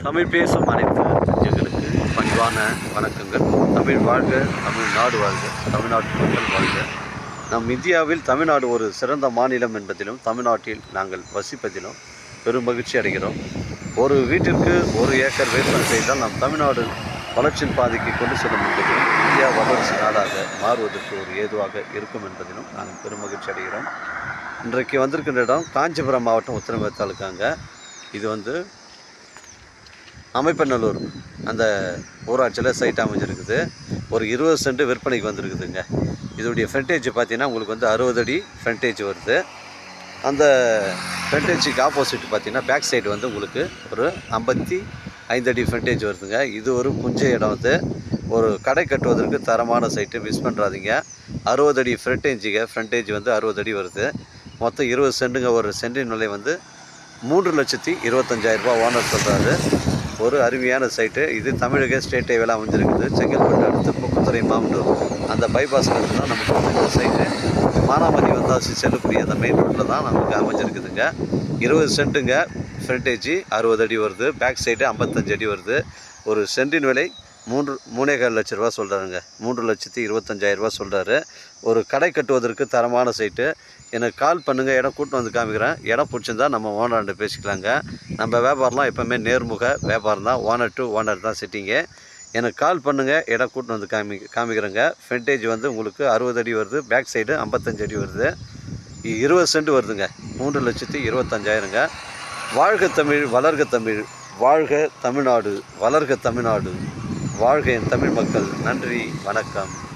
தமிழ் பேசும் அனைத்து நெஞ்சங்களுக்கு பணிவான வணக்கங்கள். தமிழ் வாழ்க தமிழ்நாடு வாழ்க தமிழ்நாட்டு மக்கள் வாழ்க. நம் இந்தியாவில் தமிழ்நாடு ஒரு சிறந்த மாநிலம் என்பதிலும் தமிழ்நாட்டில் நாங்கள் வசிப்பதிலும் பெரும் மகிழ்ச்சி அடைகிறோம். ஒரு வீட்டிற்கு ஒரு ஏக்கர் விற்பனை செய்தால் நம் தமிழ்நாடு வளர்ச்சியின் பாதைக்கு கொண்டு செல்லும் என்பதிலும் இந்தியா வளர்ச்சி நாடாக மாறுவதற்கு ஒரு ஏதுவாக இருக்கும் என்பதிலும் நாங்கள் பெரும் மகிழ்ச்சி அடைகிறோம். இன்றைக்கு வந்திருக்கின்ற இடம் காஞ்சிபுரம் மாவட்டம் உத்தரமேத்தாலுக்காங்க இது வந்து அமைப்பநல்லூர் அந்த ஊராட்சியில் சைட் அமைஞ்சிருக்குது. ஒரு இருபது சென்ட் விற்பனைக்கு வந்திருக்குதுங்க. இதோடைய ஃப்ரண்டேஜ் பார்த்தீங்கன்னா உங்களுக்கு வந்து அறுபது அடி ஃப்ரண்டேஜ் வருது. அந்த ஃப்ரண்டேஜுக்கு ஆப்போசிட் பார்த்தீங்கன்னா பேக் சைடு வந்து உங்களுக்கு ஒரு ஐம்பத்தி ஐந்து அடி ஃப்ரண்டேஜ் வருதுங்க. இது ஒரு புஞ்ச இடம் வந்து ஒரு கடை கட்டுவதற்கு தரமான சைட்டு மிஸ் பண்ணுறாதீங்க அறுபது அடி ஃப்ரண்டேஜுங்க ஃப்ரண்டேஜ் வந்து அறுபது அடி வருது. மொத்தம் இருபது சென்ட்டுங்க ஒரு சென்டின் விலை வந்து மூன்று லட்சத்தி இருபத்தஞ்சாயிரம் ரூபாய் ஓனர் சொல்கிறாரு ஒரு அருமையான சைட்டு இது தமிழக ஸ்டேட் ஹைவேல அமைஞ்சிருக்குது. செங்கல்பட்டு அடுத்து புக்குத்துறை மாவட்டம். அந்த பைபாஸில் இருந்து தான் நமக்கு வந்து இந்த சைட்டு மானாமதி வந்தாசி செல்லக்கூடிய அந்த மெயின் ரோட்டில் தான் நமக்கு அமைஞ்சிருக்குதுங்க. இருபது சென்ட்டுங்க ஃப்ரண்டேஜி அறுபது அடி வருது. பேக் சைடு ஐம்பத்தஞ்சு அடி வருது. ஒரு சென்டின் விலை மூன்று மூணேகால் லட்ச ரூபா சொல்கிறாருங்க மூன்று லட்சத்தி இருபத்தஞ்சாயிரம் ரூபா சொல்கிறாரு ஒரு கடை கட்டுவதற்கு தரமான சைட்டு. எனக்கு கால் பண்ணுங்கள் இடம் கூட்டு வந்து காமிக்கிறேன். இடம் பிடிச்சிருந்தா நம்ம ஓனர்கிட்ட பேசிக்கலாங்க. நம்ம வியாபாரம்லாம் எப்போவுமே நேர்முக வியாபாரம் தான். ஓனர் டு ஓனர் தான் செட்டிங்கு எனக்கு கால் பண்ணுங்கள் இடம் கூட்டு வந்து காமி காமிக்கிறேங்க. ஃப்ரண்டேஜ் வந்து உங்களுக்கு அறுபது அடி வருது. பேக் சைடு ஐம்பத்தஞ்சு அடி வருது. இருபது சென்ட் வருதுங்க. மூன்று லட்சத்தி இருபத்தஞ்சாயிரங்க. வாழ்க தமிழ் வளர்க தமிழ். வாழ்க தமிழ்நாடு வளர்க தமிழ்நாடு. வாழ்க என் தமிழ் மக்கள். நன்றி வணக்கம்.